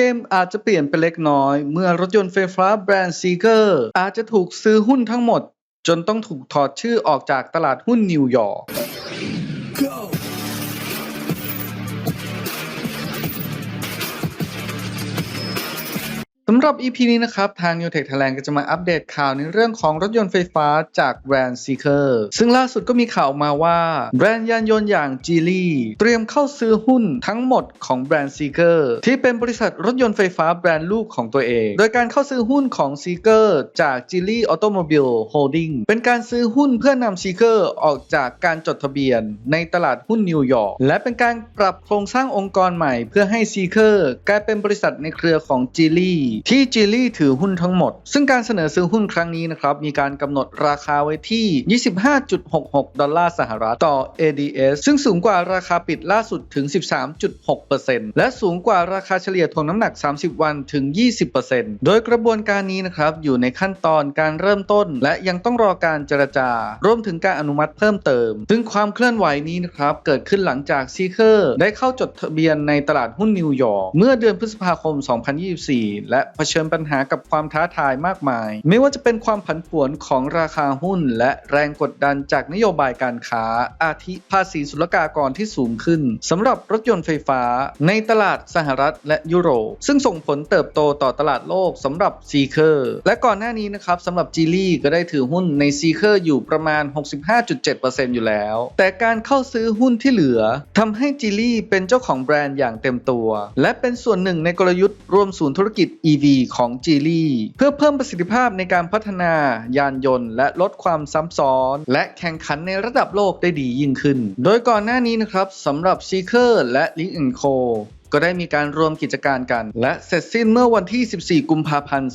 เกมอาจจะเปลี่ยนไปเล็กน้อย เมื่อรถยนต์ไฟฟ้าแบรนด์ซีเกอร์อาจจะถูกซื้อหุ้นทั้งหมด จนต้องถูกถอดชื่อออกจากตลาดหุ้นนิวยอร์ก สำหรับ EP นี้นะครับ ทาง New Tech Thailand ก็จะมาอัปเดตข่าวในเรื่องของรถยนต์ไฟฟ้าจากแบรนด์ Seeker ซึ่งล่าสุดก็มีข่าวออกมาว่า แบรนด์ยานยนต์อย่าง Geely เตรียมเข้าซื้อหุ้นทั้งหมดของแบรนด์ Seeker ที่เป็นบริษัทรถยนต์ไฟฟ้าแบรนด์ลูกของตัวเอง โดยการเข้าซื้อหุ้นของ Seeker จาก Geely Automobile Holding เป็นการซื้อหุ้นเพื่อนำ Seeker ออกจากการจดทะเบียน ในตลาดหุ้นนิวยอร์กและเป็นการปรับโครงสร้างองค์กรใหม่ เพื่อให้ Seeker กลายเป็นบริษัทในเครือของ Geely ที่ Geely ถือหุ้นทั้งหมด ซึ่งการเสนอซื้อหุ้นครั้งนี้นะครับ มีการกำหนดราคาไว้ที่ 25.66 ดอลลาร์สหรัฐต่อ ADS ซึ่งสูงกว่าราคาปิดล่าสุดถึง 13.6%และสูงกว่าราคาเฉลี่ยถ่วงน้ำหนัก 30 วันถึง 20%โดยกระบวนการนี้นะครับ อยู่ในขั้นตอนการเริ่มต้น และยังต้องรอการเจรจา รวมถึงการอนุมัติเพิ่มเติม ซึ่งความเคลื่อนไหวนี้นะครับ เกิดขึ้นหลังจากซีเคอร์ได้เข้าจดทะเบียนในตลาดหุ้นนิวยอร์กเมื่อเดือนพฤษภาคม 2024 และเผชิญปัญหากับความท้าทายมากมาย ไม่ว่าจะเป็นความผันผวนของราคาหุ้น และแรงกดดันจากนโยบายการค้า อาทิภาษีศุลกากรที่สูงขึ้นสำหรับรถยนต์ไฟฟ้า ในตลาดสหรัฐและยุโรป ซึ่งส่งผลเติบโตต่อตลาดโลกสำหรับซีเคอร์และก่อนหน้านี้นะครับสำหรับจีลี่ก็ได้ถือหุ้นในซีเคอร์อยู่ประมาณ 65.7%อยู่แล้ว แต่การเข้าซื้อหุ้นที่เหลือทำให้จีลี่เป็นเจ้าของแบรนด์อย่างเต็มตัว และเป็นส่วนหนึ่งในกลยุทธ์รวมศูนย์ธุรกิจ EV ของจีลี่เพื่อเพิ่มประสิทธิภาพในการพัฒนายานยนต์ และลดความซ้ำซ้อน และแข่งขันในระดับโลกได้ดียิ่งขึ้น โดยก่อนหน้านี้นะครับสำหรับ Seeker และ Link Co ก็ได้มีการรวมกิจการกัน และเสร็จสิ้นเมื่อวันที่ 14 กุมภาพันธ์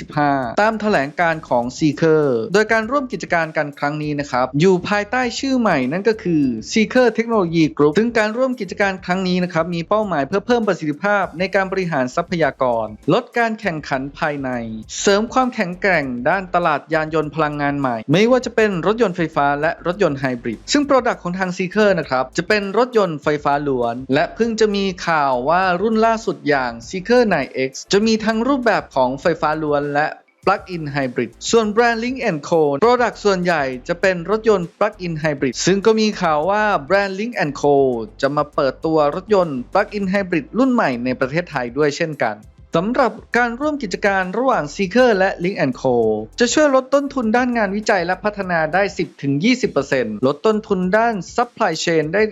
2025 ตามแถลงการของ Seeker โดยการร่วมกิจการกันครั้งนี้นะครับ อยู่ภายใต้ชื่อใหม่นั่นก็คือ Seeker Technology Group ซึ่งการร่วมกิจการครั้งนี้นะครับ มีเป้าหมายเพื่อเพิ่มประสิทธิภาพในการบริหารทรัพยากร ลดการแข่งขันภายใน เสริมความแข็งแกร่งด้านตลาดยานยนต์พลังงานใหม่ ไม่ว่าจะเป็นรถยนต์ไฟฟ้าและรถยนต์ไฮบริดซึ่งโปรดักต์ของทาง Seeker นะครับจะเป็นรถยนต์ไฟฟ้าล้วน และเพิ่งจะมีข่าวว่ารุ่นล่าสุดอย่าง Seeker 9X จะมีทั้งรูปแบบของไฟฟ้าล้วนและ Plug-in Hybrid ส่วนแบรนด์ Link Co โปรดักต์ส่วนใหญ่จะเป็นรถยนต์ Plug-in Hybrid ซึ่งก็มีข่าวว่าแบรนด์ Link Co จะมาเปิดตัวรถยนต์ Plug-in Hybrid รุ่นใหม่ในประเทศไทยด้วยเช่นกัน สำหรับการร่วมกิจการระหว่าง Seeker และ Link Co จะช่วยลดต้นทุนด้านงานวิจัยและพัฒนาได้ 10-20%ลดต้นทุนด้าน Supply Chain ได้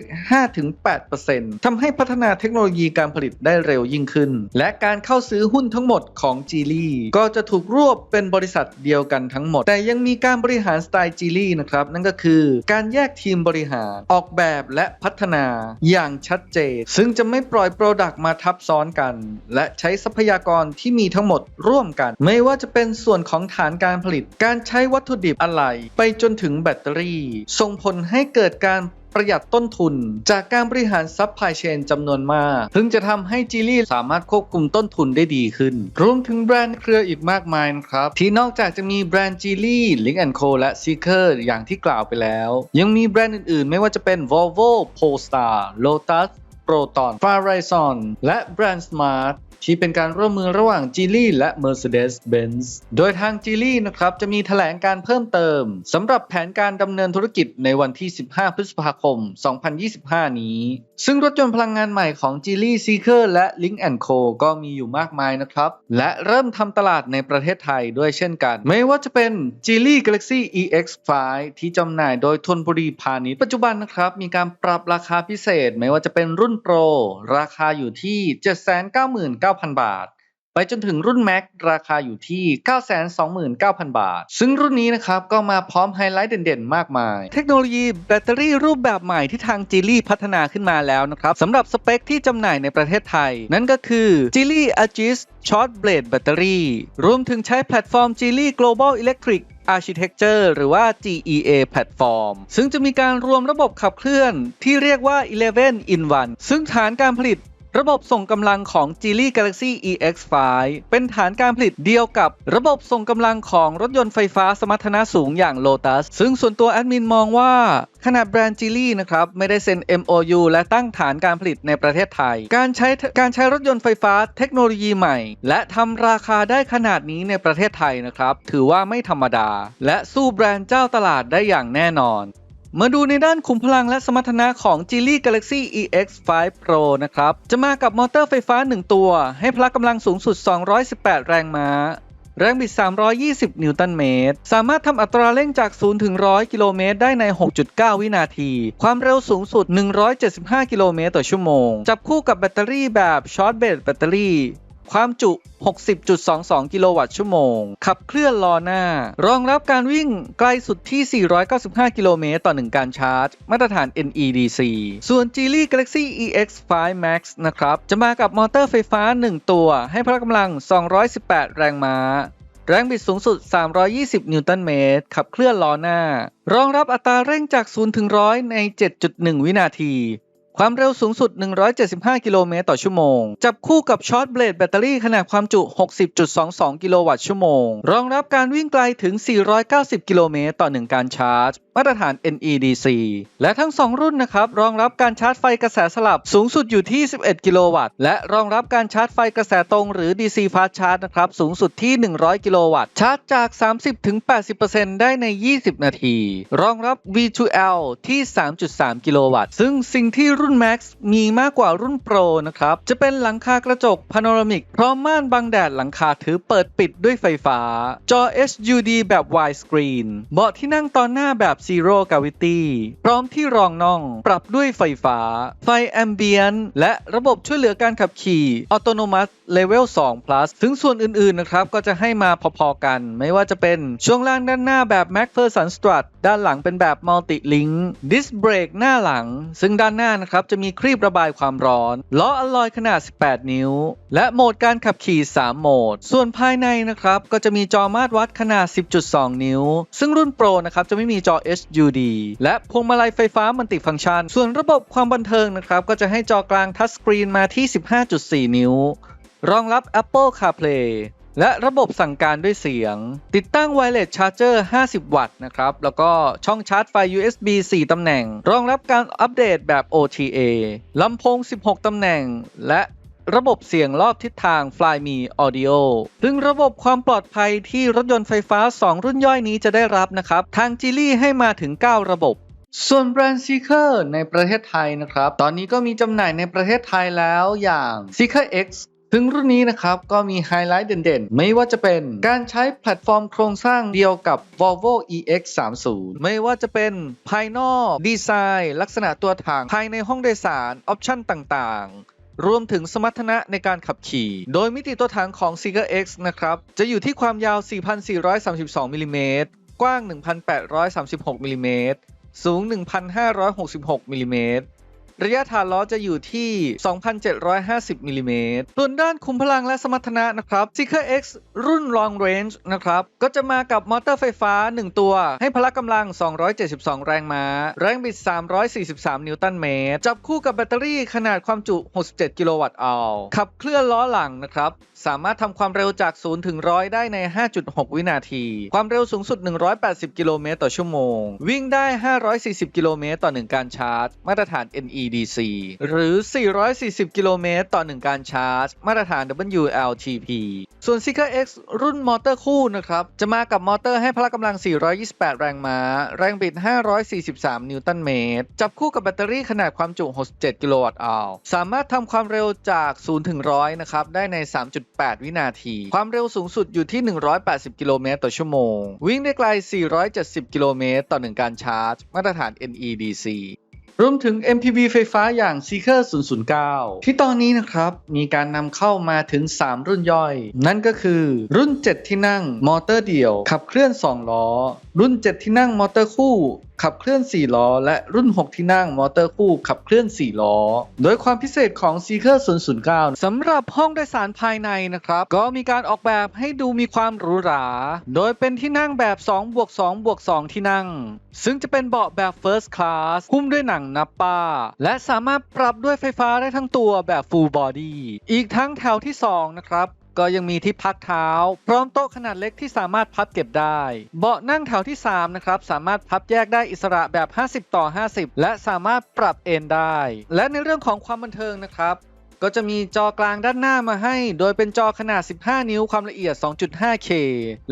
5-8%ทำให้พัฒนาเทคโนโลยีการผลิตได้เร็วยิ่งขึ้น และการเข้าซื้อหุ้นทั้งหมดของ Geely ก็จะถูกรวบเป็นบริษัทเดียวกันทั้งหมด แต่ยังมีการบริหารสไตล์ Geely นะครับนั่นก็คือการแยกทีมบริหารออกแบบและพัฒนาอย่างชัดเจน ซึ่งจะไม่ปล่อยโปรดักต์มาทับซ้อนกัน และใช้ทรัพยากรที่มีทั้งหมดร่วมกัน ไม่ว่าจะเป็นส่วนของฐานการผลิต การใช้วัตถุดิบอะไหล่ไปจนถึงแบตเตอรี่ ส่งผลให้เกิดการประหยัดต้นทุน จากการบริหารซัพพลายเชนจำนวนมากซึ่งจะทำให้จีลี่สามารถควบคุมต้นทุนได้ดีขึ้น รวมถึงแบรนด์เครืออีกมากมายนะครับ ที่นอกจากจะมีแบรนด์จีลี่ลิงแอนโคและ Seeker อย่างที่กล่าวไปแล้ว ยังมีแบรนด์อื่นๆ ไม่ว่าจะเป็น Volvo Polestar Lotus Proton f a r a z o n และแบรนด์ Smart ที่ ที่เป็นการร่วมมือระหว่างจีลี่และ Mercedes-Benz โดยทางจีลี่นะครับจะมีแถลงการเพิ่มเติมสำหรับแผนการดำเนินธุรกิจในวันที่ 15 พฤษภาคม 2025 นี้ซึ่งรถยนต์พลังงานใหม่ของ Gilly Seeker และ Link Co ก็มีอยู่มากมายนะครับ และเริ่มทำตลาดในประเทศไทยด้วยเช่นกัน ไม่ว่าจะเป็น Gilly Galaxy EX5 ที่จำหน่ายโดยทนบุรีพาณิชย์ปัจจุบันนะครับ มีการปรับราคาพิเศษ ไม่ว่าจะเป็นรุ่นโปร ราคาอยู่ที่ 799,000 บาท ไปจนถึงรุ่น Max ราคาอยู่ที่ 929,000 บาท ซึ่งรุ่นนี้นะครับ ก็มาพร้อมไฮไลท์เด่นๆ มากมาย เทคโนโลยีแบตเตอรี่รูปแบบใหม่ที่ทาง Geely พัฒนาขึ้นมาแล้วนะครับสำหรับสเปคที่จำหน่ายในประเทศไทย นั่นก็คือ Geely Aegis Short Blade Battery รวมถึงใช้แพลตฟอร์ม Geely Global Electric Architecture หรือว่า GEA Platform ซึ่งจะมีการรวมระบบขับเคลื่อนที่เรียกว่า 11 in 1 ซึ่งฐานการผลิต ระบบส่งกำลังของ Geely Galaxy EX5 เป็นฐานการผลิตเดียวกับระบบส่งกำลังของรถยนต์ไฟฟ้าสมรรถนะสูงอย่าง Lotus ซึ่งส่วนตัวแอดมินมองว่าขนาดแบรนด์ Geely นะครับไม่ได้เซ็น MOU และตั้งฐานการผลิตในประเทศไทย การใช้การใช้รถยนต์ไฟฟ้าเทคโนโลยีใหม่ และทำราคาได้ขนาดนี้ในประเทศไทยนะครับ ถือว่าไม่ธรรมดา และสู้แบรนด์เจ้าตลาดได้อย่างแน่นอน มาดูในด้านขุมพลังและสมรรถนะของ Geely Galaxy EX5 Pro นะครับ จะมากับมอเตอร์ไฟฟ้า 1 ตัว ให้พละกำลังสูงสุด 218 แรงม้า แรงบิด 320 นิวตันเมตร สามารถทำอัตราเร่งจาก 0 ถึง 100 กิโลเมตรได้ใน 6.9 วินาที ความเร็วสูงสุด 175 กิโลเมตรต่อชั่วโมง จับคู่กับแบตเตอรี่แบบช็อตเบสแบตเตอรี่ ความจุ 60.22 กิโลวัตต์ชั่วโมง ขับเคลื่อนล้อหน้า รองรับการวิ่งไกลสุดที่ 495 กิโลเมตรต่อ 1 การชาร์จ มาตรฐาน NEDC ส่วน Geely Galaxy EX5 Max นะครับ จะมากับมอเตอร์ไฟฟ้า 1 ตัว ให้พละกำลัง 218 แรงม้า แรงบิดสูงสุด 320 นิวตันเมตร ขับเคลื่อนล้อหน้า รองรับอัตราเร่งจาก 0 ถึง 100 ใน 7.1 วินาที ความเร็วสูงสุด 175 กิโลเมตรต่อชั่วโมง จับคู่กับช็อตเบลดแบตเตอรี่ขนาดความจุ 60.22 กิโลวัตต์ชั่วโมง รองรับการวิ่งไกลถึง 490 กิโลเมตรต่อ 1 การชาร์จ มาตรฐาน NEDC และทั้ง 2 รุ่นนะครับ รองรับการชาร์จไฟกระแสสลับสูงสุดอยู่ที่ 11 กิโลวัตต์ และรองรับการชาร์จไฟกระแสตรงหรือ DC Fast Charge นะครับ สูงสุดที่ 100 กิโลวัตต์ ชาร์จจาก 30-80%ได้ใน 20 นาที รองรับ V2L ที่ 3.3 กิโลวัตต์ ซึ่งสิ่งที่รุุ่่น Max มีมากกว่ารุ่น Pro นะครับ จะเป็นหลังคากระจกพาโนรามิกพร้อมม่านบังแดดหลังคาถือเปิดปิดด้วยไฟฟ้า จอ HUD แบบ widescreen เบาะที่นั่งตอนหน้าแบบ Zero Gravity พร้อมที่รองน่อง ปรับด้วยไฟฟ้า ไฟแอมเบียนและระบบช่วยเหลือการขับขี่ Autonomous Level 2 plus ถึงส่วนอื่นๆนะครับก็จะให้มาพอๆกัน ไม่ว่าจะเป็นช่วงล่างด้านหน้าแบบ MacPherson Strut ด้านหลังเป็นแบบ Multi Link Disc Brake หน้าหลัง ซึ่งด้านหน้านะครับจะมีครีบระบายความร้อน ล้ออลลอยขนาด 18 นิ้ว และโหมดการขับขี่ 3 โหมด ส่วนภายในนะครับก็จะมีจอมาตรวัดขนาด 10.2 นิ้ว ซึ่งรุ่นโปรนะครับจะไม่มีจอ HUD และพวงมาลัยไฟฟ้ามัลติฟังก์ชัน ส่วนระบบความบันเทิงนะครับก็จะให้จอกลางทัชสกรีนมาที่ 15.4 นิ้ว รองรับ Apple CarPlay และระบบสั่งการด้วยเสียง ติดตั้ง Wireless Charger 50 วัตต์นะครับ แล้วก็ช่องชาร์จไฟ USB 4 ตำแหน่ง รองรับการอัปเดตแบบ OTA ลำโพง 16 ตำแหน่ง และระบบเสียงรอบทิศทาง Flyme Audio ซึ่งระบบความปลอดภัยที่รถยนต์ไฟฟ้า 2 รุ่นย่อยนี้จะได้รับนะครับ ทาง Geely ให้มาถึง 9 ระบบส่วนแบรนด์ Seeker ในประเทศไทยนะครับ ตอนนี้ก็มีจำหน่ายในประเทศไทยแล้วอย่าง Seeker X ซึ่งรุ่นนี้นะครับก็มีไฮไลท์เด่นๆ ไม่ว่าจะเป็นการใช้แพลตฟอร์มโครงสร้างเดียวกับ Volvo EX30 ไม่ว่าจะเป็นภายนอกดีไซน์ ลักษณะตัวถังภายในห้องโดยสารออปชั่นต่างๆรวมถึงสมรรถนะในการขับขี่ โดยมิติตัวถังของ Seeker X นะครับ จะอยู่ที่ความยาว 4,432มิลลิเมตร กว้าง 1,836มิลลิเมตร สูง 1,566มิลลิเมตร ระยะฐานล้อจะอยู่ที่ 2,750มิลลิเมตรส่วนด้านคุมพลังและสมรรถนะนะครับ Seeker X รุ่น Long Range นะครับ ก็จะมากับมอเตอร์ไฟฟ้า 1 ตัว ให้พละกำลัง 272 แรงม้า แรงบิด 343 นิวตันเมตร จับคู่กับแบตเตอรี่ขนาดความจุ 67 กิโลวัตต์อวขับเคลื่อนล้อหลังนะครับ สามารถทำความเร็วจาก 0 ถึง 100 ได้ใน 5.6 วินาที ความเร็วสูงสุด 180 กิโลเมตรต่อชั่วโมง วิ่งได้ 540 กิโลเมตรต่อ 1 การชาร์จ มาตรฐาน NEDC หรือ 440 กิโลเมตรต่อ 1 การชาร์จ มาตรฐาน WLTP ส่วน Seeker X รุ่นมอเตอร์คู่นะครับ จะมากับมอเตอร์ให้พละกำลัง 428 แรงม้า แรงบิด 543 นิวตันเมตร จับคู่กับแบตเตอรี่ขนาดความจุ 67 กิโลวัตต์อวสามารถทำความเร็วจาก 0 ถึง 100 นะครับ ได้ใน 3.8วินาที ความเร็วสูงสุดอยู่ที่ 180 กิโลเมตรต่อชั่วโมง วิ่งได้ไกล 470 กิโลเมตรต่อ 1 การชาร์จ มาตรฐาน NEDC รวมถึง MPV ไฟฟ้าอย่าง Seeker 009 ที่ตอนนี้นะครับ มีการนำเข้ามาถึง 3 รุ่นย่อย นั่นก็คือ รุ่น 7 ที่นั่ง มอเตอร์เดี่ยว ขับเคลื่อน 2 ล้อ รุ่น 7 ที่นั่งมอเตอร์คู่ขับเคลื่อน 4 ล้อ และรุ่น 6 ที่นั่งมอเตอร์คู่ขับเคลื่อน 4 ล้อ โดยความพิเศษของ Seeker 009 สำหรับห้องโดยสารภายในนะครับ ก็มีการออกแบบให้ดูมีความหรูหรา โดยเป็นที่นั่งแบบ2บวก2บวก2ที่นั่ง ซึ่งจะเป็นเบาะแบบ First Class หุ้มด้วยหนังนับป้า และสามารถปรับด้วยไฟฟ้าได้ทั้งตัวแบบ Full Body อีกทั้งแถวที่ 2 นะครับ ก็ยังมีที่พักเท้า พร้อมโต๊ะขนาดเล็กที่สามารถพับเก็บได้ เบาะนั่งแถวที่ 3 นะครับ สามารถพับแยกได้อิสระแบบ 50 ต่อ 50 และสามารถปรับเอนได้ และในเรื่องของความบันเทิงนะครับ ก็จะมีจอกลางด้านหน้ามาให้ โดยเป็นจอขนาด 15 นิ้วความละเอียด 2.5K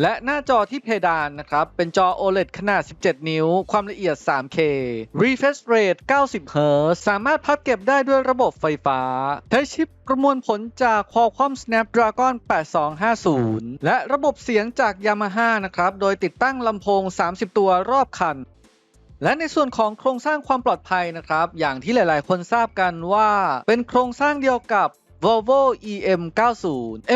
และหน้าจอที่เพดานนะครับ เป็นจอ OLED ขนาด 17 นิ้ว ความละเอียด 3K refresh rate 90 Hz สามารถพับเก็บได้ด้วยระบบไฟฟ้า ใช้ชิปประมวลผลจาก Qualcomm Snapdragon 8250 และระบบเสียงจาก Yamaha นะครับ โดยติดตั้งลำโพง 30 ตัวรอบคัน และในส่วนของโครงสร้างความปลอดภัยนะครับ อย่างที่หลาย ๆ คนทราบกันว่า เป็นโครงสร้างเดียวกับ Volvo EM90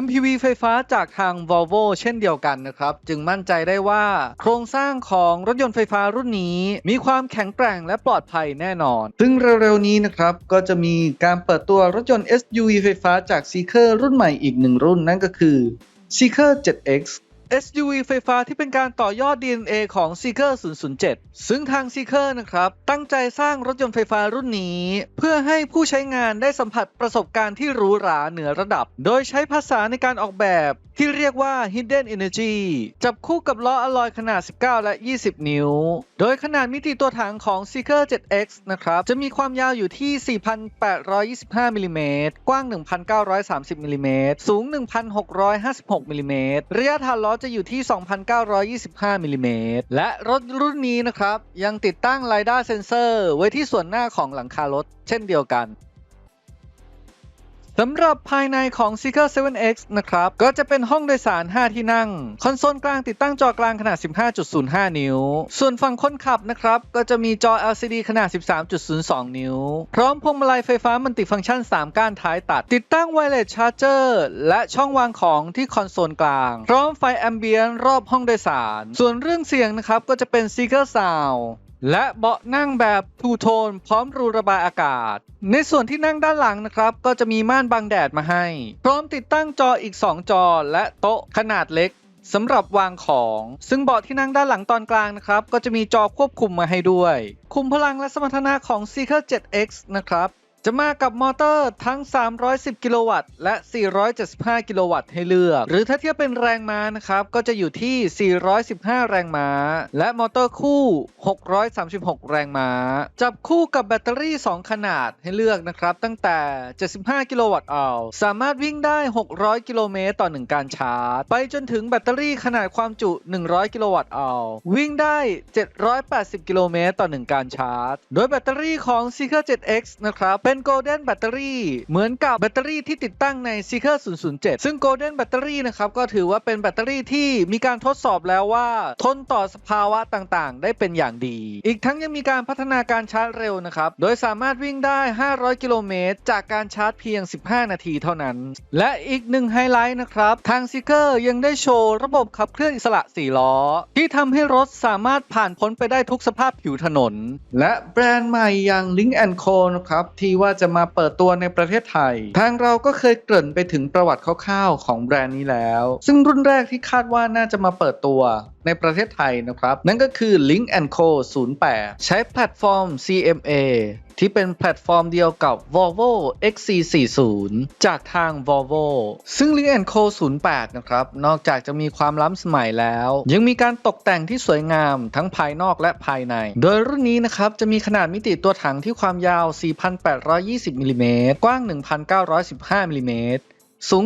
MPV ไฟฟ้าจากทาง Volvo เช่นเดียวกันนะครับ จึงมั่นใจได้ว่า โครงสร้างของรถยนต์ไฟฟ้ารุ่นนี้ มีความแข็งแกร่งและปลอดภัยแน่นอน ซึ่งเร็วๆนี้นะครับ ก็จะมีการเปิดตัวรถยนต์ SUV ไฟฟ้าจาก Seeker รุ่นใหม่อีกหนึ่งรุ่นนั่นก็คือ Seeker 7X SUV ไฟฟ้าที่เป็นการต่อยอด DNA ของ Seeker 007 ซึ่งทาง Seeker นะครับ ตั้งใจสร้างรถยนต์ไฟฟ้ารุ่นนี้ เพื่อให้ผู้ใช้งานได้สัมผัสประสบการณ์ที่หรูหราเหนือระดับ โดยใช้ภาษาในการออกแบบที่เรียกว่า Hidden Energy จับคู่กับล้ออลลอยขนาด 19 และ 20 นิ้ว โดยขนาดมิติตัวถังของ Seeker 7X นะครับ จะมีความยาวอยู่ที่ 4,825 มิลลิเมตร กว้าง 1,930 มิลลิเมตร สูง 1,656 มิลลิเมตร ระยะฐานล้อจะอยู่ที่ 2,925มิลลิเมตรและรถรุ่นนี้นะครับ ยังติดตั้งไลด้าเซนเซอร์ไว้ที่ส่วนหน้าของหลังคารถ เช่นเดียวกัน สำหรับภายในของ Seeker 7X นะครับ ก็จะเป็นห้องโดยสาร 5 ที่นั่ง คอนโซลกลางติดตั้งจอกลางขนาด 15.05 นิ้ว ส่วนฝั่งคนขับนะครับ ก็จะมีจอ LCD ขนาด 13.02 นิ้ว พร้อมพวงมาลัยไฟฟ้ามัลติฟังก์ชัน 3 ก้านท้ายตัด ติดตั้งไวเลสชาร์จเจอร์และช่องวางของที่คอนโซลกลาง พร้อมไฟแอมเบียนรอบห้องโดยสาร ส่วนเรื่องเสียงนะครับก็จะเป็น Seeker Sound และเบาะนั่งแบบทูโทนพร้อมรูระบายอากาศ ในส่วนที่นั่งด้านหลังนะครับ ก็จะมีม่านบังแดดมาให้ พร้อมติดตั้งจออีก 2 จอ และโต๊ะขนาดเล็กสำหรับวางของ ซึ่งเบาะที่นั่งด้านหลังตอนกลางนะครับ ก็จะมีจอควบคุมมาให้ด้วย คุมพลังและสมรรถนะของ Seeker 7X นะครับ จะมากับมอเตอร์ทั้ง 310 กิโลวัตต์ และ 475 กิโลวัตต์ให้เลือก หรือถ้าเทียบเป็นแรงม้านะครับ ก็จะอยู่ที่ 415 แรงม้า และมอเตอร์คู่ 636 แรงม้า จับคู่กับแบตเตอรี่ 2 ขนาดให้เลือกนะครับ ตั้งแต่ 75 กิโลวัตต์เอาสามารถวิ่งได้ 600 กิโลเมตรต่อ 1 การชาร์จ ไปจนถึงแบตเตอรี่ขนาดความจุ 100 กิโลวัตต์เอาวิ่งได้ 780 กิโลเมตรต่อ 1 การชาร์จ โดยแบตเตอรี่ของ Seeker 7X นะครับเป็น Golden Battery เหมือนกับแบตเตอรี่ที่ติดตั้งใน Seeker 007 ซึ่ง Golden Battery นะครับก็ถือว่าเป็นแบตเตอรี่ที่มีการทดสอบแล้วว่า ทนต่อสภาวะต่างๆ ได้เป็นอย่างดี อีกทั้งยังมีการพัฒนาการชาร์จเร็วนะครับ โดยสามารถวิ่งได้ 500 กิโลเมตร จากการชาร์จเพียง 15 นาทีเท่านั้น และอีกหนึ่งไฮไลท์นะครับ ทาง Seeker ยังได้โชว์ระบบขับเคลื่อนอิสระ4ล้อ ที่ทำให้รถสามารถผ่านพ้นไปได้ทุกสภาพผิวถนน และแบรนด์ใหม่อย่าง Link Co นะครับที่ว่าจะมาเปิดตัวในประเทศไทย ทางเราก็เคยเกริ่นไปถึงประวัติคร่าวๆของแบรนด์นี้แล้ว ซึ่งรุ่นแรกที่คาดว่าน่าจะมาเปิดตัว ในประเทศไทยนะครับ นั่นก็คือ Link Co 08 ใช้แพลตฟอร์ม CMA ที่เป็นแพลตฟอร์มเดียวกับ Volvo XC40 จากทาง Volvo ซึ่ง Link Co 08 นะครับ นอกจากจะมีความล้ำสมัยแล้ว ยังมีการตกแต่งที่สวยงามทั้งภายนอกและภายใน โดยรุ่นนี้นะครับ จะมีขนาดมิติตัวถังที่ความยาว 4,820มิลลิเมตรกว้าง 1,915มิลลิเมตรสูง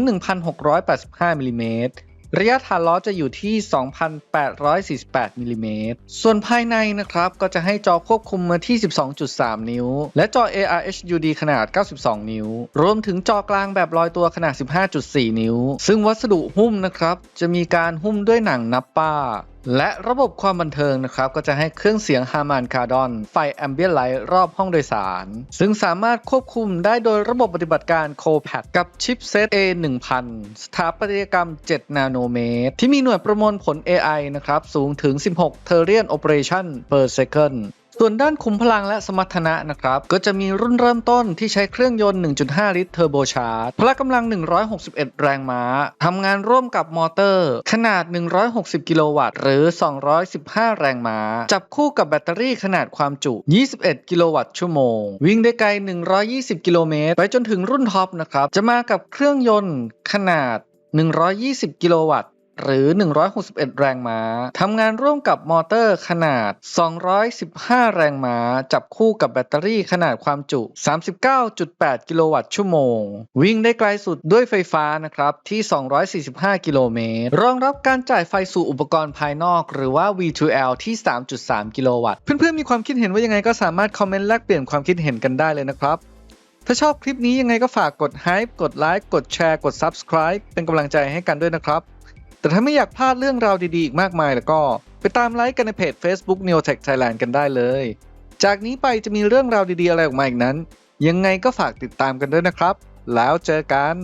1,685มิลลิเมตร ระยะฐานล้อจะอยู่ที่ 2,848มิลลิเมตร ส่วนภายในนะครับ ก็จะให้จอควบคุมมาที่ 12.3 นิ้ว และจอ AR HUD ขนาด 92 นิ้ว รวมถึงจอกลางแบบลอยตัวขนาด 15.4 นิ้ว ซึ่งวัสดุหุ้มนะครับ จะมีการหุ้มด้วยหนังนับป้า และระบบความบันเทิงนะครับ ก็จะให้เครื่องเสียงฮามานคาดอนไฟแอมเบียนไลท์รอบห้องโดยสาร ซึ่งสามารถควบคุมได้โดยระบบปฏิบัติการโคแพดกับชิปเซต A1000 สถาปัตยกรรม 7 นาโนเมตร ที่มีหน่วยประมวลผล AI นะครับ สูงถึง 16 t e r i a n operation per second ส่วนด้านคุมพลังและสมรรถนะนะครับ ก็จะมีรุ่นเริ่มต้นที่ใช้เครื่องยนต์ 1.5 ลิตรเทอร์โบชาร์จพละกำลัง 161 แรงม้าทำงานร่วมกับมอเตอร์ ขนาด 160 กิโลวัตต์หรือ 215 แรงม้า จับคู่กับแบตเตอรี่ขนาดความจุ 21 กิโลวัตต์ชั่วโมง วิ่งได้ไกล 120 กิโลเมตร ไปจนถึงรุ่นท็อปนะครับ จะมากับเครื่องยนต์ขนาด 120 กิโลวัตต์ หรือ 161 แรงม้า ทำงานร่วมกับมอเตอร์ขนาด 215 แรงม้า จับคู่กับแบตเตอรี่ขนาดความจุ 39.8 กิโลวัตต์ชั่วโมง วิ่งได้ไกลสุดด้วยไฟฟ้านะครับที่ 245 กิโลเมตร รองรับการจ่ายไฟสู่อุปกรณ์ภายนอก หรือว่า V2L ที่ 3.3 กิโลวัตต์ เพื่อนๆ มีความคิดเห็นว่ายังไงก็สามารถคอมเมนต์แลกเปลี่ยนความคิดเห็นกันได้เลยนะครับถ้าชอบคลิปนี้ยังไงก็ฝากกด Hype กดไลค์ กดแชร์ กด Subscribe เป็นกำลังใจให้กันด้วยนะครับ แต่ถ้าไม่อยากพลาดเรื่องราวดีๆ อีกมากมายแล้วก็ ไปตามไลค์กันในเพจ Facebook Neotech Thailand กันได้เลย จากนี้ไปจะมีเรื่องราวดีๆ อะไรออกมาอีกนั้น ยังไงก็ฝากติดตามกันด้วยนะครับ แล้วเจอกัน